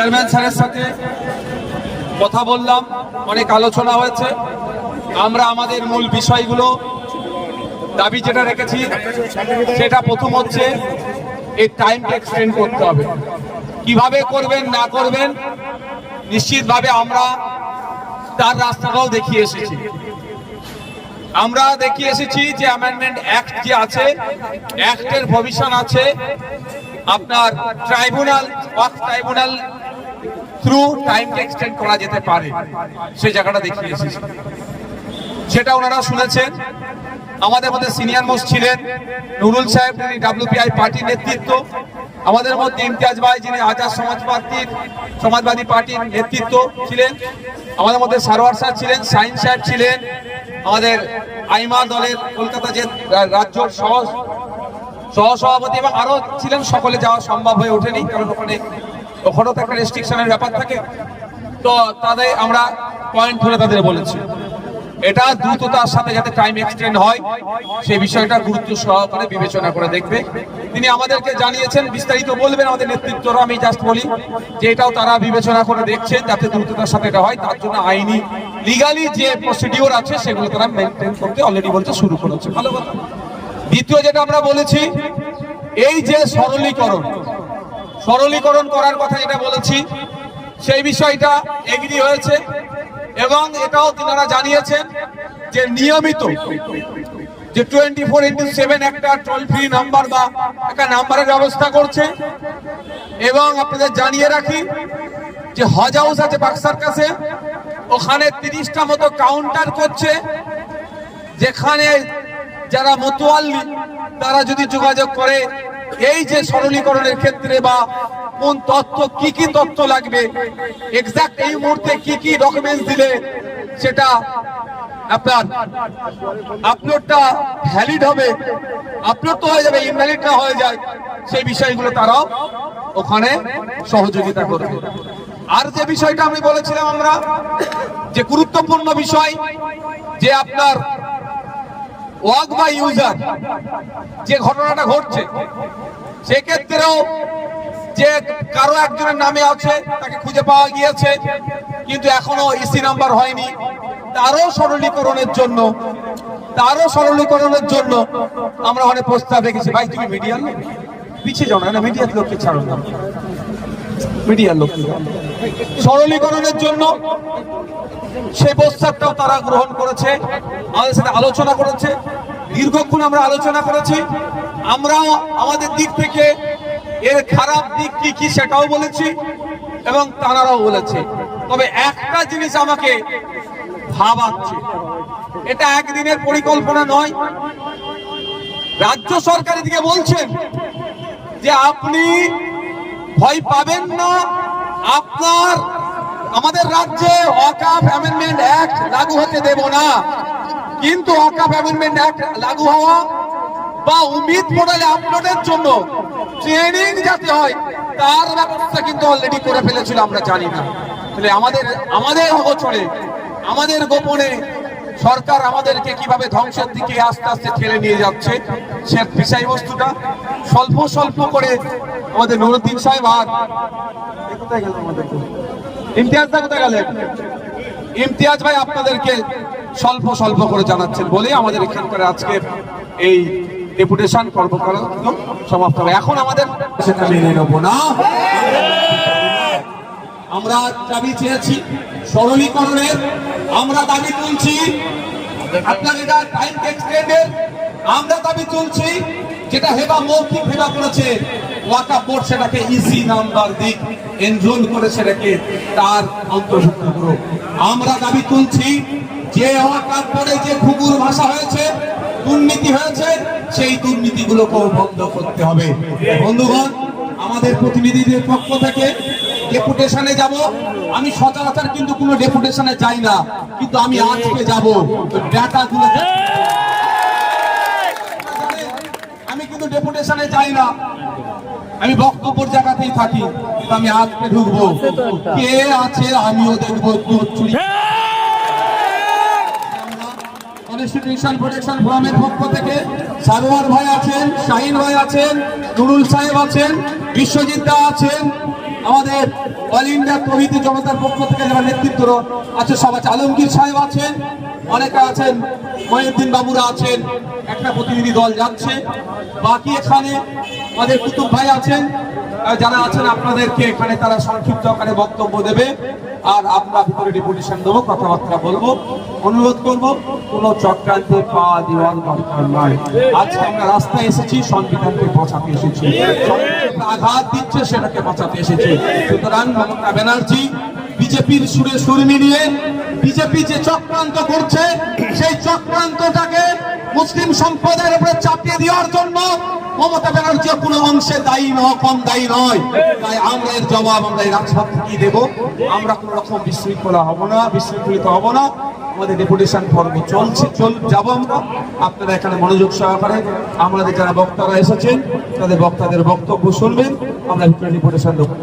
Chairman স্যারের সাথে কথা বললাম, অনেক আলোচনা হয়েছে। আমরা আমাদের মূল বিষয়গুলো দাবি যেটা রেখেছি, সেটা প্রথম হচ্ছে এই টাইমটা এক্সটেন্ড করতে হবে। কীভাবে করবেন, না করবেন, নিশ্চিতভাবে আমরা তার রাস্তাটাও দেখিয়ে এসেছি। আমরা দেখিয়ে এসেছি যে অ্যামেন্ডমেন্ট অ্যাক্ট যে আছে অ্যাক্টের ভবিষ্যৎ আছে। আপনার ট্রাইব্যুনাল ওয়ার্ক ট্রাইব্যুনাল থ্রু টাইমকে এক্সটেন্ড করা যেতে পারে। সেই জায়গাটা দেখিয়ে এসেছি। সেটা ওনারা শুনেছেন। আমাদের মধ্যে সিনিয়র মোস্ট ছিলেন নুরুল সাহেব তিনি ডাব্লিউপিআই পার্টির নেতৃত্ব। আমাদের মধ্যে ইমতিয়াজ ভাই, যিনি আজাদ সমাজ পার্টির, সমাজবাদী পার্টির নেতৃত্ব ছিলেন। আমাদের মধ্যে সারোয়ার সাহেব ছিলেন সাইন সাহেব ছিলেন। আমাদের আইমা দলের কলকাতা যে রাজ্য সহ সহসভাপতি এবং আরও ছিলেন, সকলে যাওয়া সম্ভব হয়ে ওঠেনি, কারণ ওখানে ওখানেও তো একটা রেস্ট্রিকশনের ব্যাপার থাকে, তো তাদের আমরা পয়েন্ট ধরে তাদের বলেছি। এটা দ্রুততার সাথে যাতে টাইম এক্সটেন্ড হয়, সেই বিষয়টা গুরুত্ব সহকারে বিবেচনা করে দেখবে। তিনি আমাদেরকে জানিয়েছেন, বিস্তারিত বলবেন আমাদের নেতৃত্বরা, আমি জাস্ট বলি যে এটাও তারা বিবেচনা করে দেখছেন যাতে দ্রুততার সাথে এটা হয়। তার জন্য আইনি লিগালি যে প্রসিডিওর আছে, সেগুলো তারা মেনটেন করতে অলরেডি বলতে শুরু করেছে। ভালো কথা। দ্বিতীয় যেটা আমরা বলেছি, এই যে সরলীকরণ সরলীকরণ করার কথা যেটা বলেছি, সেই বিষয়টা এগ্রি হয়েছে এবং এটাও তিনারা জানিয়েছেন যে নিয়মিত যে টোয়েন্টি ফোর ইন্টু সেভেন একটা টোল ফ্রি নাম্বার বা একটা নাম্বারের ব্যবস্থা করছে। এবং আপনাদের জানিয়ে রাখি যে হজ হাউস আছে বাক্সার কাছে ওখানে তিরিশটা মতো কাউন্টার করছে, যেখানে যারা মতোয়াল্লি, তারা যদি যোগাযোগ করে এই যে সরলীকরণের ক্ষেত্রে বা কোন তথ্য কি কি তথ্য লাগবে? এক্সাক্ট এই মুহূর্তে কি কি ডকুমেন্টস দিলে সেটা আপনার আপলোডটা ভ্যালিড হবে আপলোড তো হয়ে যাবে ইনভ্যালিড না হয়ে যায়, সেই বিষয়গুলো তারাও ওখানে সহযোগিতা করবে। আর যে বিষয়টা আমি বলেছিলাম আমরা, যে গুরুত্বপূর্ণ বিষয়, যে আপনার ওয়াক বাই ইউজার যে ঘটনাটা ঘটছে, সেক্ষেত্রেও যে কারও একজনের নামে আছে, তাকে খুঁজে পাওয়া গিয়েছে, কিন্তু এখনও ইসি নাম্বার হয়নি। তারও সরলীকরণের জন্য, তারও সরলীকরণের জন্য আমরা অনেক প্রস্তাব রেখেছি। ভাই, তুমি মিডিয়ার পিছিয়ে যাও না মিডিয়ার লোককে ছাড়ো না। মিডিয়ার লোক। সরলীকরণের জন্য সেই প্রস্তাবটাও তারা গ্রহণ করেছে, আমাদের সাথে আলোচনা করেছে, দীর্ঘক্ষণ আমরা আলোচনা করেছি। আমরাও আমাদের দিক থেকে এর খারাপ দিক কি কি সেটাও বলেছি এবং তারাও বলেছে। তবে একটা জিনিস আমাকে ভাবাচ্ছে, এটা একদিনের পরিকল্পনা নয়। রাজ্য সরকারের দিকে বলছেন যে আপনি ভয় পাবেন না আপনার আমাদের রাজ্যে অকাপ অ্যামেন্ডমেন্ট অ্যাক্ট লাগু হতে দেব না। কিন্তু অকাপ অ্যামেন্ডমেন্ট অ্যাক্ট লাগু হওয়া বা উমিদ পোর্টালে আপলোডের জন্য ট্রেনিং যাতে হয়, তার ব্যবস্থা কিন্তু অলরেডি করে ফেলেছিল, আমরা জানি না। তাহলে আমাদের আমাদের অগোচরে, আমাদের গোপনে সরকার আমাদেরকে কীভাবে ধ্বংসের দিকে আস্তে আস্তে ঠেলে নিয়ে যাচ্ছে, সে বিষয়বস্তুটা স্বল্প স্বল্প করে আমাদের নুরুদ্দিন সাহেব আর কোথায় গেল কোথায় গেলেন ইমতিয়াজ ভাই আপনাদেরকে স্বল্প স্বল্প করে জানাচ্ছেন বলে আমাদের এখানকার আজকে এই ডেপুটেশন কর্মকাণ্ড সমাপ্ত হবে। এখন আমাদের সেটা মেনে নেব না। আমরা দাবি চেয়েছি সরলীকরণের আমরা দাবি তুলছি, আপনার এটা আমরা দাবি তুলছি, যেটা হেবা মৌখিক হেবা করেছে সেটাকে ইসি দিক করে সেটাকে তার আমরা দাবি তুলছি, যে যে ভাষা হয়েছে হয়েছে, সেই দুর্নীতিগুলোকেও বন্ধ করতে হবে। আমাদের প্রতিনিধিদের পক্ষ থেকে ডেপুটেশনে যাব। আমি সচরাচর কিন্তু কোনো ডেপুটেশনে যাই না। কিন্তু আমি আজকে যাব। ডাটা গুলো আমি কিন্তু ডেপুটেশনে যাই না। আমি বক্তব্যের জায়গাতেই থাকি কিন্তু আমি আজকে ঢুকবো। কে আছে আমিও দেখব চুরি কনস্টিটিউশন প্রোটেকশন ফোরামের পক্ষ থেকে সারোয়ার ভাই আছেন শাহিন ভাই আছেন নুরুল সাহেব আছেন বিশ্বজিৎ দা আছেন আমাদের অল ইন্ডিয়া প্রভৃতি জনতার পক্ষ থেকে যারা নেতৃত্ব আছে সব আছে আলমগীর সাহেব আছেন, অনেকে আছেন, মহিউদ্দিন বাবুরা আছেন, একটা প্রতিনিধি দল যাচ্ছে। বাকি এখানে আমাদের কুতুব ভাই আছেন যারা আছেন আপনাদেরকে এখানে তারা সংক্ষিপ্ত আকারে বক্তব্য দেবে। আর আমরা ভিতরে ডেপুটেশন দেবো, কথাবার্তা বলব, অনুরোধ করব, কোন চক্রান্তে পা দেওয়ার দরকার নয় আজকে আমরা রাস্তায় এসেছি, সংবিধানকে বাঁচাতে এসেছি। আঘাত দিচ্ছে, সেটাকে বাঁচাতে এসেছি। সুতরাং মমতা ব্যানার্জি, বিজেপির সুরে সুর মিলিয়ে বিজেপি যে চক্রান্ত করছে, সেই চক্রান্তটাকে মুসলিম সম্প্রদায়ের উপরে চাপিয়ে দেওয়ার জন্য মমতা ব্যানার্জি কোনো অংশে দায়ী নয় কম দায়ী নয়। তাই আমরা এর জবাব আমরা এই রাজপথ কি দেব। আমরা কোনো রকম বিশৃঙ্খলা হব না, বিশৃঙ্খলিত হব না। আমাদের ডেপুটেশন পর্ব চলছে, চল, যাব আমরা। আপনারা এখানে মনোযোগ সহকারে আমাদের যারা বক্তারা এসেছেন, তাদের বক্তাদের বক্তব্য শুনবেন। আমরা ডেপুটেশন দেবো।